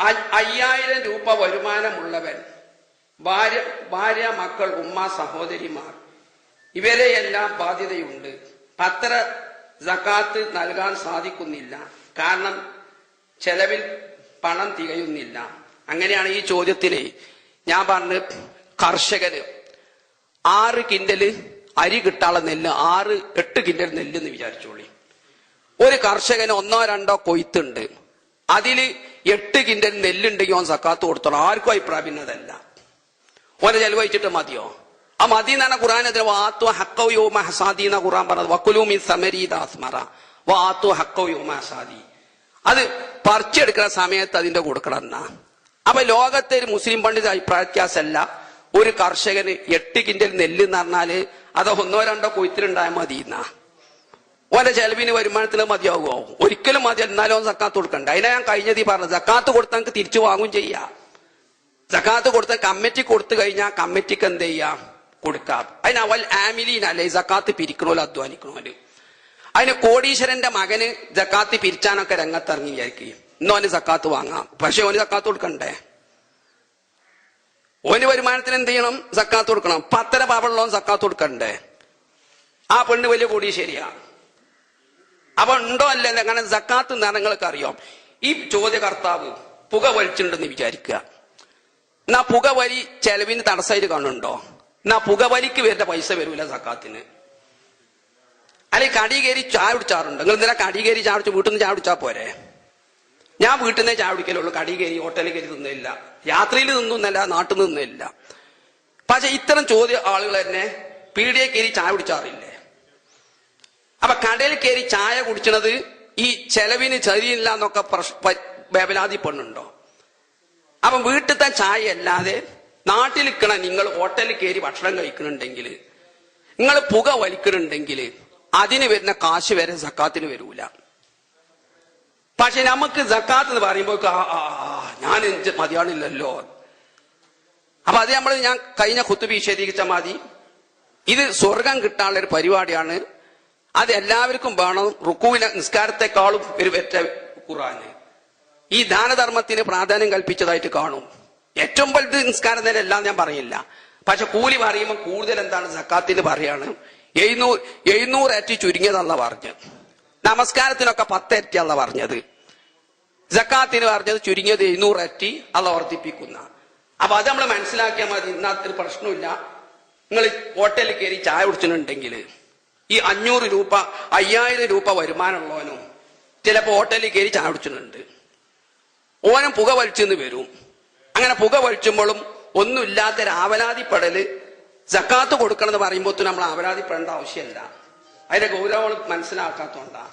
അയ്യായിരം രൂപ വരുമാനമുള്ളവൻ ഭാര്യ ഭാര്യ മക്കൾ ഉമ്മ സഹോദരിമാർ ഇവരെയെല്ലാം ബാധ്യതയുണ്ട്. അത്ര ജക്കാത്ത് നൽകാൻ സാധിക്കുന്നില്ല. കാരണം ചെലവിൽ പണം തികയുന്നില്ല. അങ്ങനെയാണ് ഈ ചോദ്യത്തിന് ഞാൻ പറഞ്ഞ് കർഷകര് ആറ് കിൻഡൽ അരി കിട്ടാനുള്ള നെല്ല് ആറ് എട്ട് കിൻഡൽ നെല്ല് എന്ന് വിചാരിച്ചോളി. ഒരു കർഷകന് ഒന്നോ രണ്ടോ കൊയ്ത്തുണ്ട്. അതിൽ എട്ട് കിൻഡൽ നെല്ലുണ്ടെങ്കിൽ ഓൻ സക്കാത്ത് കൊടുത്തോളാം ആർക്കും അഭിപ്രായം ഭിന്നതല്ല ഓനെ ചെലവഴിച്ചിട്ട് മതിയോ? ആ മതി എന്നാണ് ഖുറാൻ അതിന് വാത്തു ഹക്കോ മഹസാദി എന്ന ഖുറാൻ പറഞ്ഞത്. വക്കുലൂമി സമരീദാസ്മറ വാത്തു ഹക്കോ മഹസാദി അത് പറിച്ചെടുക്കുന്ന സമയത്ത് അതിന്റെ കൊടുക്കണം എന്നാ. അപ്പൊ ലോകത്തെ ഒരു മുസ്ലിം പണ്ഡിത അഭിപ്രായ വ്യത്യാസമല്ല. ഒരു കർഷകന് എട്ട് കിൻഡൽ നെല്ല് എന്ന് പറഞ്ഞാൽ അത് ഒന്നോ രണ്ടോ കൊയ്ത്തിലുണ്ടായാൽ മതി എന്നാ. ഓന്റെ ചെലവിന് വരുമാനത്തിന് മതിയാകുമോ ഒരിക്കലും മതി. എന്നാലും സക്കാത്ത് കൊടുക്കണ്ട. അതിനാ ഞാൻ കഴിഞ്ഞതി പറഞ്ഞത്. സക്കാത്ത് കൊടുത്താൽ നമുക്ക് തിരിച്ചു വാങ്ങും ചെയ്യാം. സക്കാത്ത് കൊടുത്ത കമ്മിറ്റി കൊടുത്തു കഴിഞ്ഞാൽ കമ്മിറ്റിക്ക് എന്ത് ചെയ്യാം? കൊടുക്കാം. അതിന് അവൽ ഈ സക്കാത്ത് പിരിക്കണോല്ലോ അധ്വാനിക്കണോൽ. അതിന് കോടീശ്വരന്റെ മകന് ജക്കാത്ത് പിരിച്ചാനൊക്കെ രംഗത്തിറങ്ങി വിചാരിക്കും ഇന്ന് ഓന് സക്കാത്ത് വാങ്ങാം. പക്ഷെ ഓന് സക്കാത്ത് കൊടുക്കണ്ടേ? ഓന് വരുമാനത്തിന് എന്ത് ചെയ്യണം? സക്കാത്ത് കൊടുക്കണം. പത്തര പാപമുള്ളവൻ സക്കാത്ത് കൊടുക്കണ്ടേ? ആ പെണ്ണ് വലിയ കോടീശ്വരിയാ. അപ്പൊ ഉണ്ടോ അല്ല അങ്ങനെ സക്കാത്ത് നിറങ്ങൾക്ക് അറിയാം ഈ ചോദ്യകർത്താവ് പുക വലിച്ചിട്ടുണ്ടെന്ന് വിചാരിക്കുക. എന്നാ പുകവലി ചെലവിന് തടസ്സമായിട്ട് കാണുന്നുണ്ടോ? എന്നാ പുകവലിക്ക് വരുന്ന പൈസ വരൂല സക്കാത്തിന്. അല്ലെങ്കിൽ കടി കയറി ചായ കുടിച്ചാറുണ്ട്? നിങ്ങൾ ഇന്നലെ കടി കയറി ചായ കുടിച്ച് വീട്ടിൽ നിന്ന് ചായ കുടിച്ചാൽ പോരെ? ഞാൻ വീട്ടിൽ നിന്നേ ചായ കുടിക്കലുള്ളൂ ഹോട്ടലിൽ കയറി തിന്നില്ല. യാത്രയിൽ നിന്നൊന്നല്ല നാട്ടിൽ നിന്നില്ല. പക്ഷെ ഇത്തരം ചോദ്യ ആളുകൾ തന്നെ പീടിയെ കയറി ചായ കുടിച്ചാറില്ലേ? അപ്പൊ കടയിൽ കയറി ചായ കുടിച്ചണത് ഈ ചെലവിന് ശരിയില്ല എന്നൊക്കെ വേവലാതി പെണ്ണുണ്ടോ? അപ്പൊ വീട്ടിലത്തെ ചായ അല്ലാതെ നാട്ടിൽ നിൽക്കണ നിങ്ങൾ ഹോട്ടലിൽ കയറി ഭക്ഷണം കഴിക്കണുണ്ടെങ്കിൽ നിങ്ങൾ പുക വലിക്കണുണ്ടെങ്കിൽ അതിന് വരുന്ന കാശ് വരെ സക്കാത്തിന് വരൂല. പക്ഷെ നമുക്ക് സക്കാത്ത് എന്ന് പറയുമ്പോൾ ഞാൻ എനിക്ക് മതിയാണില്ലല്ലോ. അപ്പൊ അത് നമ്മൾ ഞാൻ കഴിഞ്ഞ കുത്തുബി വിശദീകരിച്ച മതി ഇത് സ്വർഗം കിട്ടാനുള്ള ഒരു പരിപാടിയാണ് അത് എല്ലാവർക്കും വേണം റുക്കുവിന നിസ്കാരത്തെക്കാളും ഒരു വെറ്റ ഖുറാന് ഈ ദാനധർമ്മത്തിന് പ്രാധാന്യം കൽപ്പിച്ചതായിട്ട് കാണും. ഏറ്റവും വലുത് നിസ്കാരം തന്നെ എല്ലാം ഞാൻ പറയില്ല. പക്ഷെ കൂലി പറയുമ്പോൾ കൂടുതൽ എന്താണ് സക്കാത്തിന് പറയാണ്. എഴുന്നൂറ് എഴുന്നൂറ് അറ്റി ചുരുങ്ങിയതല്ല പറഞ്ഞ്. നമസ്കാരത്തിനൊക്കെ പത്ത് അല്ല പറഞ്ഞത്. ജക്കാത്തിന് പറഞ്ഞത് ചുരുങ്ങിയത് എഴുന്നൂറ് അറ്റി അല്ല വർദ്ധിപ്പിക്കുന്ന. അപ്പൊ അത് നമ്മൾ മനസ്സിലാക്കിയാൽ മതി. ഇന്നത്തെ പ്രശ്നമില്ല. നിങ്ങൾ ഹോട്ടലിൽ കയറി ചായ കുടിച്ചിട്ടുണ്ടെങ്കിൽ ഈ അഞ്ഞൂറ് രൂപ അയ്യായിരം രൂപ വരുമാനമുള്ളവനും ചിലപ്പോൾ ഹോട്ടലിൽ കയറി ചാടിച്ചിട്ടുണ്ട് ഓനും പുക വലിച്ചെന്ന് വരും. അങ്ങനെ പുക വലിച്ചുമ്പോഴും ഒന്നുമില്ലാത്ത ആവലാതിപ്പെടൽ ജക്കാത്ത് കൊടുക്കണം എന്ന് പറയുമ്പോൾ നമ്മൾ ആവലാതിപ്പെടേണ്ട ആവശ്യമില്ല. അതിന്റെ ഗൗരവങ്ങൾ മനസ്സിലാക്കാത്തോണ്ടാ